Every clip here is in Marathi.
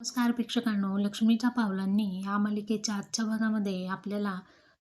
नमस्कार प्रेक्षकांनो लक्ष्मीच्या पावलांनी या मालिकेच्या आजच्या भागामध्ये आपल्याला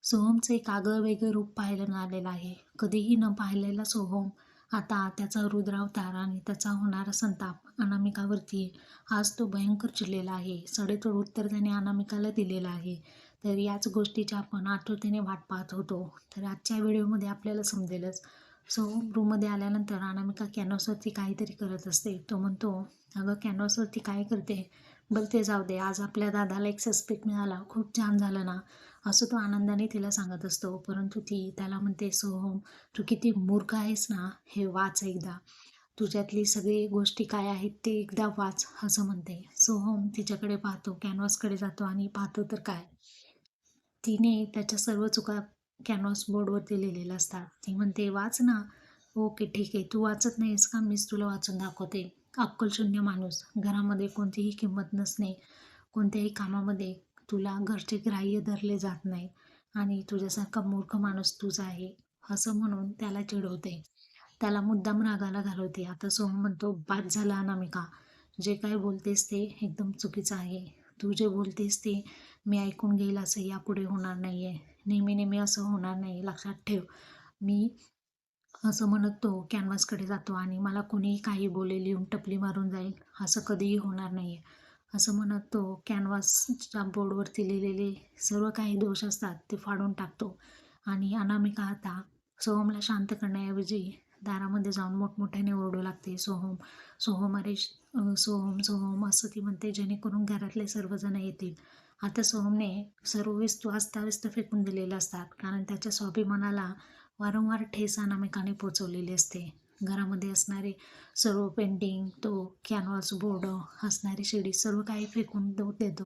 सोहमचं एक आगळं वेगळं रूप पाहायला मिळालेलं आहे. कधीही न पाहिलेला सोहम आता त्याचा रुद्रावतार आणि त्याचा होणारा संताप अनामिकावरती आज तो भयंकर चिडलेला आहे. सडेतोड उत्तर त्याने अनामिकाला दिलेलं आहे. तर याच गोष्टीची आपण आतुरतेने वाट पाहत होतो. तर आजच्या व्हिडिओमध्ये आपल्याला समजेलच सोहम रूममध्ये आल्यानंतर अनामिका कॅनव्हासवरती काहीतरी करत असते. तो म्हणतो अगं कॅनव्हासवरती काय करते? बरं ते जाऊ दे. आज आपल्या दादाला एक सस्पेक्ट मिळाला. खूप छान झालं ना? असं तो आनंदाने तिला सांगत असतो. परंतु ती त्याला म्हणते सोहम तू किती मूर्ख आहेस ना? हे वाच एकदा. तुझ्यातली सगळी गोष्टी काय आहेत ते एकदा वाच असं म्हणते. सोहम तिच्याकडे पाहतो. कॅनव्हासकडे जातो आणि पाहतो तर काय. तिने त्याच्या सर्व चुका कॅनव्हास बोर्डवरती लिहिलेलं असतात ती म्हणते वाच ना. ओके ठीक आहे. तू वाचत नाहीस का? मीच तुला वाचून दाखवते. अक्कलशून्य माणूस. घरामध्ये कोणतीही किंमत नसणे. कोणत्याही कामामध्ये तुला घरचे ग्राह्य धरले जात नाही. आणि तुझ्यासारखा मूर्ख माणूस तुझा आहे. असं म्हणून त्याला चिडवते. त्याला मुद्दाम रागाला घालवते. आता सोहम म्हणतो बाद झाला अनामिका. जे काय बोलतेस ते एकदम चुकीचं आहे. तू जे बोलतेस ते मी ऐकून घेईल असं यापुढे होणार नाही आहे नेहमी नेहमी असं होणार नाही लक्षात ठेव. मी असं म्हणत तो कॅनव्हासकडे जातो आणि मला कोणीही काही बोलेल येऊन टपली मारून जाईल. असं कधीही होणार नाही आहे असं म्हणत तो कॅनव्हासच्या बोर्डवरती लिहिलेले सर्व काही दोष असतात ते फाडून टाकतो. आणि अनामिका आता सोहमला शांत करण्याऐवजी दारामध्ये जाऊन मोठमोठ्याने ओरडू लागते. सोहम सोहम अरे सोहम सोहम असं ती म्हणते जेणेकरून घरातले सर्वजण येतील. आता सोहमने सर्व वस्तू अस्ताव्यस्त फेकून दिलेल्या असतात कारण त्याच्या स्वाभिमानाला वारंवार ठेस अनामिकाने पोचवलेली असते. घरामध्ये असणारे सर्व पेंटिंग तो कॅनव्हास बोर्ड असणारी शिडी सर्व काही फेकून दो देतो.